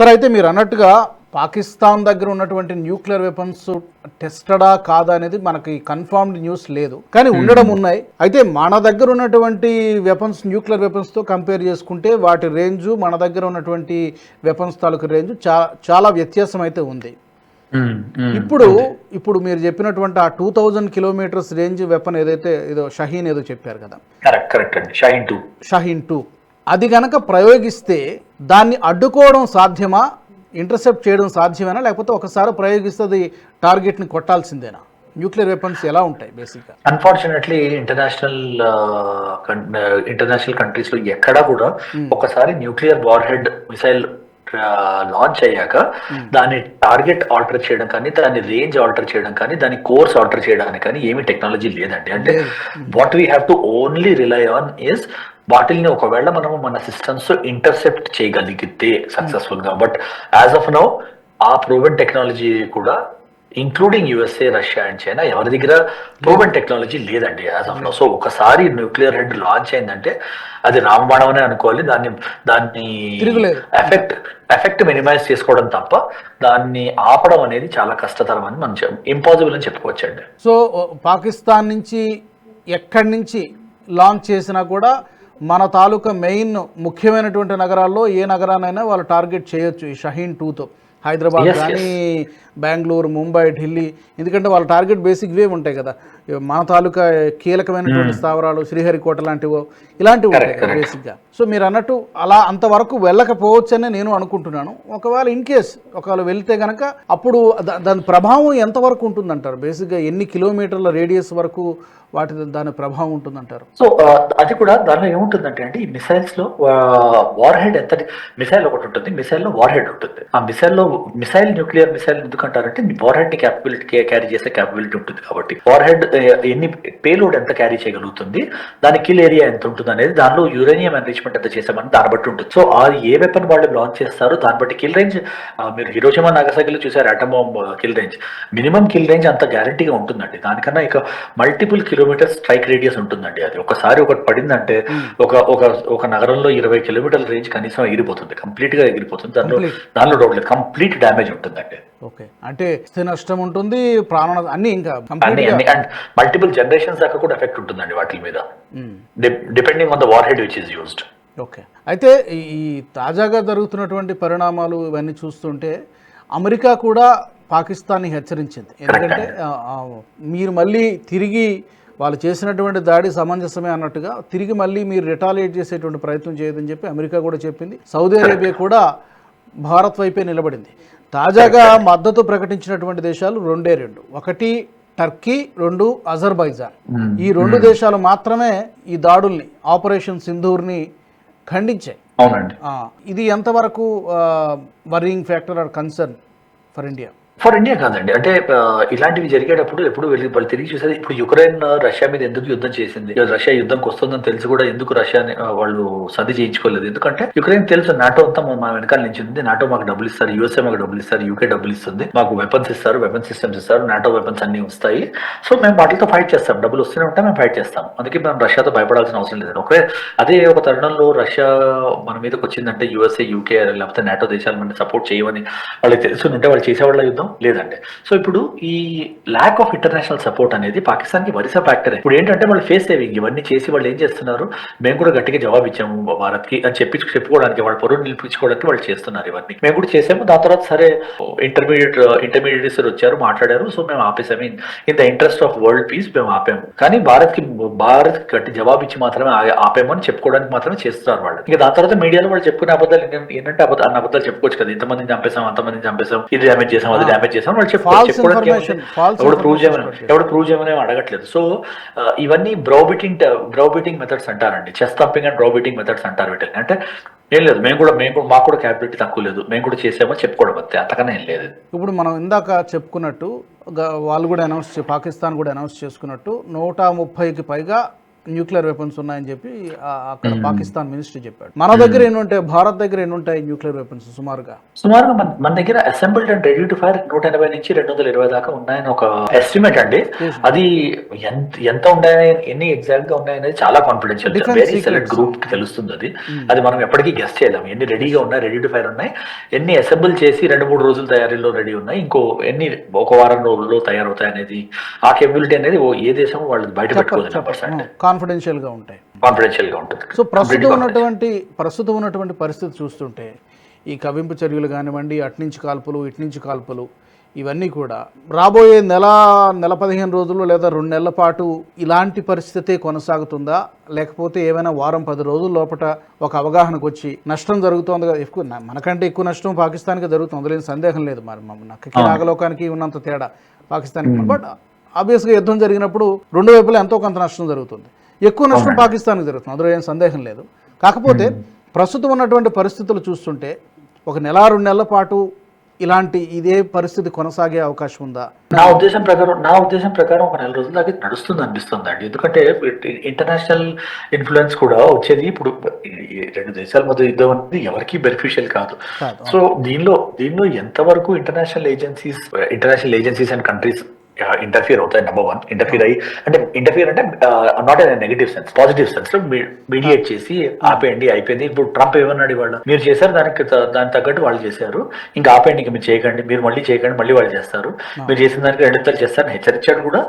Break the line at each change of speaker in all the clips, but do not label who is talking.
సరే అయితే మీరు అన్నట్టుగా పాకిస్తాన్ దగ్గర ఉన్నటువంటి న్యూక్లియర్ వెపన్స్ టెస్టడా కాదా అనేది మనకి కన్ఫర్మ్డ్ న్యూస్ లేదు. కానీ ఉండడం ఉన్నాయి. అయితే మన దగ్గర ఉన్నటువంటి వెపన్స్ న్యూక్లియర్ వెపన్స్తో కంపేర్ చేసుకుంటే వాటి రేంజ్ మన దగ్గర ఉన్నటువంటి వెపన్స్ తాలూకు రేంజ్ చాలా వ్యత్యాసం అయితే ఉంది. ఇప్పుడు ఇప్పుడు మీరు చెప్పినటువంటి ఆ two thousand kilometres range weapon ఏదైతే ఏదో షహీన్ ఏదో చెప్పారు కదా.
కరెక్ట్ కరెక్ట్ అండి. షైన్ టూ.
షహీన్ టూ. అది గనక ప్రయోగిస్తే దాన్ని అడ్డుకోవడం సాధ్యమా? ఇంటర్సెప్ట్ చేయడం సాధ్యమేనా? లేకపోతే ఒకసారి ప్రయోగిస్తే అది టార్గెట్ని కొట్టాల్సిందేనా? న్యూక్లియర్ వెపన్స్ ఎలా ఉంటాయి బేసిక్గా?
అన్ఫార్చునేట్లీ ఇంటర్నేషనల్ ఇంటర్నేషనల్ కంట్రీస్లో ఎక్కడా కూడా ఒకసారి nuclear war head missile launch అయ్యాక దాని టార్గెట్ ఆల్టర్ చేయడం కానీ దాని రేంజ్ ఆల్టర్ చేయడం కానీ దాని కోర్స్ ఆల్టర్ చేయడానికి కానీ ఏమి టెక్నాలజీ లేదండి. అంటే what we have to only rely on is వాటిల్ని ఒకవేళ మనము మన సిస్టమ్స్ ఇంటర్సెప్ట్ చేయగలిగితే సక్సెస్ఫుల్గా. బట్ యాజ్ ఆఫ్ నౌ ఆ ప్రూవెన్ టెక్నాలజీ కూడా including USA Russia and China ఎవరి దగ్గర ప్రూవెన్ టెక్నాలజీ లేదండి యాజ్ ఆఫ్ నో సో ఒకసారి న్యూక్లియర్ హెడ్ లాంచ్ అయిందంటే అది రామబాణం అనే అనుకోవాలి. దాన్ని దాన్ని. ఎఫెక్ట్ ఎఫెక్ట్ మినిమైజ్ చేసుకోవడం తప్ప దాన్ని ఆపడం అనేది చాలా కష్టతరం అని మనం ఇంపాసిబుల్ అని చెప్పుకోవచ్చండి.
సో పాకిస్తాన్ నుంచి ఎక్కడి నుంచి లాంచ్ చేసినా కూడా మన తాలూకా మెయిన్ ముఖ్యమైనటువంటి నగరాల్లో ఏ నగరానైనా వాళ్ళు టార్గెట్ చేయొచ్చు ఈ షహీన్ టూతో. హైదరాబాద్ కానీ బెంగళూరు ముంబై ఢిల్లీ. ఎందుకంటే వాళ్ళ టార్గెట్ బేసిక్ వే ఉంటాయి కదా. మన తాలూకా కీలకమైనటువంటి స్థావరాలు శ్రీహరికోట లాంటివో ఇలాంటివి ఉంటాయి కదా బేసిక్గా. సో మీరు అన్నట్టు అలా అంతవరకు వెళ్ళకపోవచ్చని నేను అనుకుంటున్నాను. ఒకవేళ ఇన్ కేస్ ఒకవేళ వెళ్తే గనక అప్పుడు దాని ప్రభావం ఎంతవరకు ఉంటుందంటారు? బేసిక్గా ఎన్ని కిలోమీటర్ల రేడియస్ వరకు వాటి దాని ప్రభావం ఉంటుందంటారు?
సో అది కూడా దానిలో ఏముంటుందంటే అంటే ఈ మిసైల్స్లో వార్ హెడ్ ఎంత మిసైల్ ఒకటి ఉంటుంది మిసైల్లో వార్ హెడ్ ఉంటుంది. ఆ మిసైల్లో మిసైల్ న్యూక్లియర్ మిసైల్ ఎందుకంటారంటే వార్ హెడ్ని క్యాపబిలిటీ క్యారీ చేసే క్యాపబిలిటీ ఉంటుంది కాబట్టి. వార్ హెడ్ ఎన్ని పేలోడ్ ఎంత క్యారీ చేయగలుగుతుంది దాని కిల్ ఏరియా ఎంత ఉంటుంది అనేది దానిలో యురేనియం ఎన్రిచ్మెంట్ ఎంత చేసామని దాన్ని బట్టి ఉంటుంది. సో అది ఏ వెపన్ వాళ్ళు లాంచ్ చేస్తారు దాన్ని బట్టి కిల్ రేంజ్ మీరు హిరోషిమా నాగసాకిలో చూసారు atom kill range minimum kill range అంత గ్యారంటీగా ఉంటుందండి. దానికన్నా ఇక మల్టిపుల్ కిలోమీటర్స్ స్ట్రైక్ రేడియస్ ఉంటుందండి అది. ఒకసారి ఒకటి పడిందంటే ఒక ఒక ఒక నగరంలో ఇరవై కిలోమీటర్ల రేంజ్ కనీసం ఎగిరిపోతుంది. కంప్లీట్గా ఎగిరిపోతుంది. దానిలో. దానిలో డౌట్ లేదు. కంప్లీట్ డ్యామేజ్ ఉంటుందండి.
ఓకే. అంటే స్థితి నష్టం ఉంటుంది ప్రాణ అన్ని ఇంకా
అన్ని
కంప్లీట్గా
అన్ని. అండ్ మల్టిపుల్ జనరేషన్స్ దాకా కూడా ఎఫెక్ట్ ఉంటుందండి వాటి మీద. Depending on the war head which is used
okay. అయితే ఈ- తాజాగా జరుగుతున్నటువంటి పరిణామాలు ఇవన్నీ చూస్తుంటే అమెరికా కూడా పాకిస్తాన్ని హెచ్చరించింది. ఎందుకంటే మీరు మళ్ళీ తిరిగి వాళ్ళు చేసినటువంటి దాడి సమంజసమే అన్నట్టుగా తిరిగి మళ్ళీ మీరు రిటాలియేట్ చేసేటువంటి ప్రయత్నం చేయదని చెప్పి అమెరికా కూడా చెప్పింది. సౌదీ అరేబియా కూడా భారత్ వైపే నిలబడింది. తాజాగా మద్దతు ప్రకటించినటువంటి దేశాలు రెండే రెండు. ఒకటి టర్కీ రెండు అజర్బైజాన్. ఈ రెండు దేశాలు మాత్రమే ఈ దాడుల్ని ఆపరేషన్ సింధూర్ని ఖండించాయి.
అవునండి.
ఇది ఎంతవరకు worrying factor or concern for India
for India కాదండి. అంటే ఇలాంటివి జరిగేటప్పుడు ఎప్పుడు వెళ్ళి వాళ్ళు తిరిగి చూసేది ఇప్పుడు యుక్రెయిన్ రష్యా మీద ఎందుకు యుద్ధం చేసింది? రష్యా యుద్ధంకి వస్తుందని తెలిసి కూడా ఎందుకు రష్యాని వాళ్ళు సంధి చేయించుకోలేదు? ఎందుకంటే యుక్రెయిన్ తెలుసు నాటో అంతా మా- వెనకాల నుంచి ఉంది. నాటో మాకు డబ్బులు ఇస్తారు యూఎస్ఏ మాకు డబ్బులు ఇస్తారు యూకే డబ్బులు ఇస్తుంది. మాకు వెపన్స్ ఇస్తారు వెపన్ సిస్టమ్స్ ఇస్తారు నాటో వెపన్స్ అన్ని వస్తాయి. సో మేము వాటితో ఫైట్ చేస్తాం. డబ్బులు వస్తూనే ఉంటే మేము ఫైట్ చేస్తాం. అందుకే మేము రష్యాతో భయపడాల్సిన అవసరం లేదు. ఒకే అదే ఒక తరుణంలో రష్యా మన మీదకి వచ్చిందంటే యూఎస్ఏ యూకే లేకపోతే నాటో దేశాలు మన సపోర్ట్ చేయమని వాళ్ళకి తెలుసు ఉంటే వాళ్ళు చేసేవాళ్ళ యుద్ధం. లేదండి. సో ఇప్పుడు ఈ ల్యాక్ ఆఫ్ ఇంటర్నేషనల్ సపోర్ట్ అనేది పాకిస్తాన్కి వరుస ఫ్యాక్టర్ ఇప్పుడు ఏంటంటే వాళ్ళు ఫేస్ సేవింగ్ ఇవన్నీ చేసి వాళ్ళు ఏం చేస్తున్నారు? మేము కూడా గట్టిగా జవాబు ఇచ్చాము భారత్కి అని చెప్పి చెప్పుకోవడానికి వాళ్ళ పొరుగు నిలిపించుకోవడానికి వాళ్ళు చేస్తున్నారు ఇవన్నీ. మేము కూడా చేసాము. దాని తర్వాత సరే ఇంటర్మీడియట్ ఇంటర్మీడియట్స్ వచ్చారు మాట్లాడారు. సో మేము ఆపేసాము. In the interest of world peace మేము ఆపాము. కానీ భారత్కి భారత్కి గట్టి జవాబు ఇచ్చి మాత్రమే ఆపాము అని చెప్పుకోవడానికి మాత్రమే చేస్తున్నారు వాళ్ళు. ఇంకా దాని తర్వాత మీడియాలో వాళ్ళు చెప్పుకునే అబద్ధాలు ఏంటంటే- అన్న అబద్ధాలు చెప్పుకోవచ్చు కదా. ఇంతమందిని చంపేసాం అంతమందిని చంపేసాం ఇది డ్యామేజ్ చేసాం అది డ్యామేజ్ చేసాం వాళ్ళు చెప్పుకోవడానికి ఎవడు ప్రూవ్ చేయమని ఎవడు ప్రూవ్ చేయమని అడగట్లేదు. సో ఇవన్నీ బ్రౌబిటింగ్ బ్రౌబిటింగ్ మెథడ్స్ అంటారండి. Chest thumping and browbeating methods అంటారు వీటిని. అంటే ఏం లేదు. మేము కూడా మేము కూడా మాకు కూడా క్యాపబిలిటీ తక్కువ లేదు. మేము కూడా చేసామని చెప్పుకోవడం అంతే. అంతకన్నా ఏం లేదు.
ఇప్పుడు మనం ఇందాక చెప్పుకున్నట్టు వాళ్ళు కూడా అనౌన్స్ పాకిస్తాన్ కూడా అనౌన్స్ చేసుకున్నట్టు నూట ముప్పైకి పైగా న్యూక్లియర్ వెపన్స్ ఉన్నాయని చెప్పి అక్కడ పాకిస్తాన్ మినిస్టర్ చెప్పాడు. మన దగ్గర ఉంటాయి? భారత్ దగ్గర ఎన్ని ఉంటాయి న్యూక్లియర్ వెపన్స్ సుమారుగా?
సుమారుగా మన దగ్గర assembled and ready to fire నూట ఎనభై నుంచి రెండు వందల ఇరవై దాకా ఉన్నాయని ఒక ఎస్టిమేట్ అండి. అది ఎంత ఎంత ఉన్నాయని ఎన్ని ఎగ్జాక్ట్గా ఉన్నాయనేది చాలా కాన్ఫిడెన్షియల్ వెరీ. సెలెక్ట్ గ్రూప్కి తెలుస్తుంది అది. అది మనం ఎప్పటికీ గెస్ట్ చేయలేం ఎన్ని రెడీగా ఉన్నాయి రెడీ టు ఫైర్ ఉన్నాయి ఎన్ని అసెంబుల్ చేసి రెండు మూడు రోజుల తయారీలో రెడీ ఉన్నాయి ఇంకో ఎన్ని ఒక వారం రోజుల్లో తయారవుతాయి అనేది ఆ కేపబిలిటీ అనేది ఏ దేశం వాళ్ళు బయట పెట్టుకోదు పర్సెంట్
కాన్ఫిడెన్షియల్గా ఉంటాయి.
కాన్ఫిడెన్షియల్గా ఉంటుంది.
సో ప్రస్తుతం ఉన్నటువంటి ప్రస్తుతం ఉన్నటువంటి పరిస్థితి చూస్తుంటే ఈ కవింపు చర్యలు కానివ్వండి అట్నుంచి కాల్పులు ఇట్నుంచి కాల్పులు ఇవన్నీ కూడా రాబోయే నెల నెల పదిహేను రోజులు లేదా రెండు నెలల పాటు ఇలాంటి పరిస్థితే కొనసాగుతుందా? లేకపోతే ఏమైనా వారం పది రోజుల లోపల ఒక అవగాహనకు వచ్చి నష్టం జరుగుతోంది కదా? ఎక్కువ మనకంటే ఎక్కువ నష్టం పాకిస్తాన్కి జరుగుతుంది. ఏం సందేహం లేదు మరి. నక్కకి నాగలోకానికి ఉన్నంత తేడా పాకిస్తాన్కి. బట్ ఆబ్వియస్గా యుద్ధం జరిగినప్పుడు రెండు వైపులా ఎంతో కొంత నష్టం జరుగుతుంది. ఎక్కువ నష్టం పాకిస్తాన్కి జరుగుతుంది. అందులో ఏం సందేహం లేదు. కాకపోతే ప్రస్తుతం ఉన్నటువంటి పరిస్థితులు చూస్తుంటే ఒక నెల రెండు నెలల పాటు ఇలాంటి ఇదే పరిస్థితి కొనసాగే అవకాశం ఉందా?
నా ఉద్దేశం ప్రకారం నా ఉద్దేశం ప్రకారం ఒక నెల రోజుల దాకా నడుస్తుంది అనిపిస్తుంది అండి ఎందుకంటే ఇంటర్నేషనల్ ఇన్ఫ్లుయెన్స్ కూడా వచ్చేది ఇప్పుడు రెండు దేశాల మధ్య యుద్ధం అనేది ఎవరికి బెనిఫిషియల్ కాదు. సో దీనిలో దీనిలో ఎంతవరకు international agencies international agencies and countries interfere అవుతాయి నెంబర్ వన్ ఇంటర్ఫియర్ అయ్యి అంటే ఇంటర్ఫియర్ అంటే not in negative sense positive సెన్స్లో mediate చేసి ఆపేయండి అయిపోయింది. ఇప్పుడు ట్రంప్ ఏమన్నాడు వాళ్ళు మీరు చేశారు దానికి దానికి తగ్గట్టు వాళ్ళు చేశారు. ఇంకా ఆపేయండి ఇంకా మీరు చేయకండి మీరు మళ్ళీ చేయకండి మళ్ళీ వాళ్ళు చేస్తారు. మీరు చేసిన దానికి రెండింతలు చేస్తారని హెచ్చరించాడు కూడా.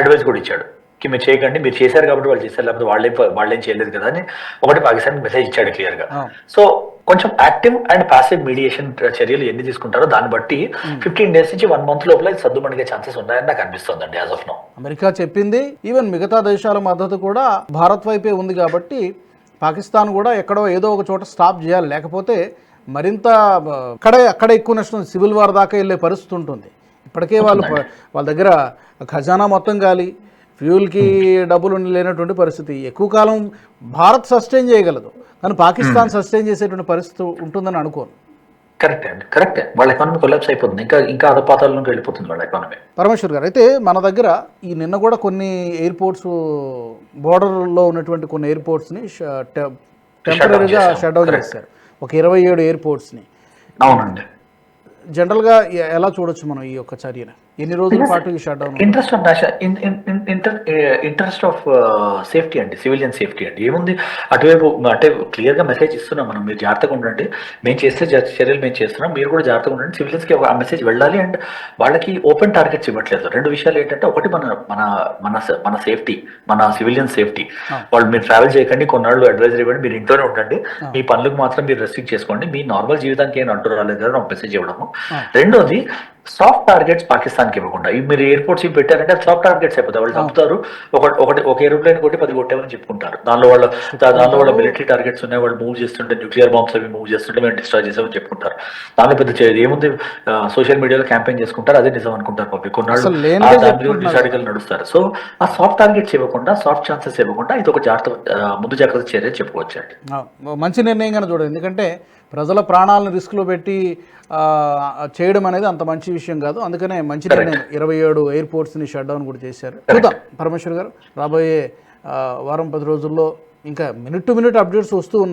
అడ్వైస్ కూడా ఇచ్చాడు. మీరు చేయకండి మీరు చేశారు కాబట్టి వాళ్ళు చేశారు లేకపోతే వాళ్ళే వాళ్ళేం చేయలేదు కదా అని ఒకటి పాకిస్తాన్ మెసేజ్ ఇచ్చాడు
క్లియర్గా.
సో కొంచెం యాక్టివ్ అండ్ పాసివ్ మీడియేషన్ చర్యలు ఎన్ని తీసుకుంటారో దాన్ని బట్టి ఫిఫ్టీన్ డేస్ నుంచి వన్ మంత్ లోపల సర్దుమణిగే ఛాన్సెస్ ఉన్నాయని నాకు అనిపిస్తుంది యాజ్ ఆఫ్ నో
అమెరికా చెప్పింది ఈవెన్ మిగతా దేశాల మద్దతు కూడా భారత్ వైపే ఉంది కాబట్టి పాకిస్తాన్ కూడా ఎక్కడో ఏదో ఒక చోట స్టాప్ చేయాలి. లేకపోతే మరింత అక్కడే అక్కడ ఎక్కువ నష్టం సివిల్ వార్ దాకా వెళ్ళే పరిస్థితి ఉంటుంది. ఇప్పటికే వాళ్ళు వాళ్ళ దగ్గర ఖజానా మొత్తం గాలి ఫ్యూల్కి డబ్బులు లేనటువంటి పరిస్థితి. ఎక్కువ కాలం భారత్ సస్టైన్ చేయగలదు. కానీ పాకిస్తాన్ సస్టైన్ చేసేటువంటి పరిస్థితి ఉంటుందని అనుకోను.
కరెక్ట్ అండి. కరెక్ట్ వాళ్ళ ఎకానమీ కొలాప్స్ అయిపోతుంది. ఇంకా ఇంకా అధపాతాల్లోకి వెళ్ళిపోతుంది వాళ్ళ ఎకానమీ
పరమేశ్వర్ గారు అయితే మన దగ్గర ఈ నిన్న కూడా కొన్ని ఎయిర్పోర్ట్స్ బోర్డర్లో ఉన్నటువంటి కొన్ని ఎయిర్పోర్ట్స్ని టెంపరీగా
చేశాం.
Shut down
Correct.
చేశారు. ఒక ఇరవై ఏడు ఎయిర్పోర్ట్స్ని
అవునండి.
జనరల్గా ఎలా చూడొచ్చు మనం ఈ యొక్క చర్యను? ఎన్ని రోజుల పాటు ఈ shut down
interest of interest of safety అండి సివిలియన్ సేఫ్టీ అండి. ఏముంది? అటువైపు అంటే క్లియర్గా మెసేజ్ ఇస్తున్నాం మనం. మీరు జాగ్రత్తగా ఉండండి. మేము చేస్తే జా- చర్యలు మేము చేస్తున్నాం. మీరు కూడా జాగ్రత్తగా ఉండండి. సివిలియన్స్కి ఆ మెసేజ్ వెళ్ళాలి అండ్ వాళ్ళకి ఓపెన్ టార్గెట్స్ ఇవ్వట్లేదు. రెండు విషయాలు ఏంటంటే ఒకటి మన మన మన మన సేఫ్టీ మన సివిలియన్ సేఫ్టీ వాళ్ళు మీరు ట్రావెల్ చేయకండి కొన్నాళ్ళు అడ్వైజరీ ఇవ్వండి మీరు ఇంట్లోనే ఉండండి. మీ పనులకు మాత్రం మీరు రెస్ట్రిక్ట్ చేసుకోండి. మీ నార్మల్ జీవితానికి ఏం అడ్డు రాలేదు కదా ఒక మెసేజ్ ఇవ్వడము. రెండోది సాఫ్ట్ టార్గెట్స్ పాకిస్తాన్కి ఇవ్వకుండా. ఇవి మీరు ఎయిర్పోర్ట్స్ పెట్టారంటే సాఫ్ట్ టార్గెట్స్ అయిపోతాయి. వాళ్ళు చంపుతారు ఒక ఒకటి ఒక ఏరోప్లేన్ కొట్టి పది కొట్టామని చెప్పుకుంటారు. దానిలో వాళ్ళ దానిలో వాళ్ళ మిలిటరీ టార్గెట్స్ ఉన్నాయి. వాళ్ళు మూవ్ చేస్తుంటే న్యూక్లియర్ బాంబ్స్ అవి మూవ్ చేస్తుంటే మేము డిస్ట్రాయ్ చేసామని చెప్పుకుంటారు. దానిలో పెద్ద చే- ఏముంది? సోషల్ మీడియాలో క్యాంపెయిన్ చేసుకుంటారు. అదే నిజం అనుకుంటారు పబ్లిక్. కొన్నాళ్ళు దాని మీద నడుస్తారు. సో ఆ సాఫ్ట్ టార్గెట్స్ ఇవ్వకుండా సాఫ్ట్ ఛాన్సెస్ ఇవ్వకుండా ఇది ఒక జాగ్రత్త ముందు జాగ్రత్త చర్య చెప్పుకోవచ్చు అండి.
ఆ, మంచి నిర్ణయంగానే చూడండి. ఎందుకంటే ప్రజల ప్రాణాలను రిస్క్లో పెట్టి చేయడం అనేది అంత మంచి విషయం కాదు. అందుకనే మంచి నిర్ణయం ఇరవై ఏడు ఎయిర్పోర్ట్స్ని షట్ డౌన్ కూడా చేశారు. చూద్దాం. పరమేశ్వర్ గారు రాబోయే వారం పది రోజుల్లో ఇంకా మినిట్ టు మినిట్ అప్డేట్స్ వస్తూ ఉన్నాయి.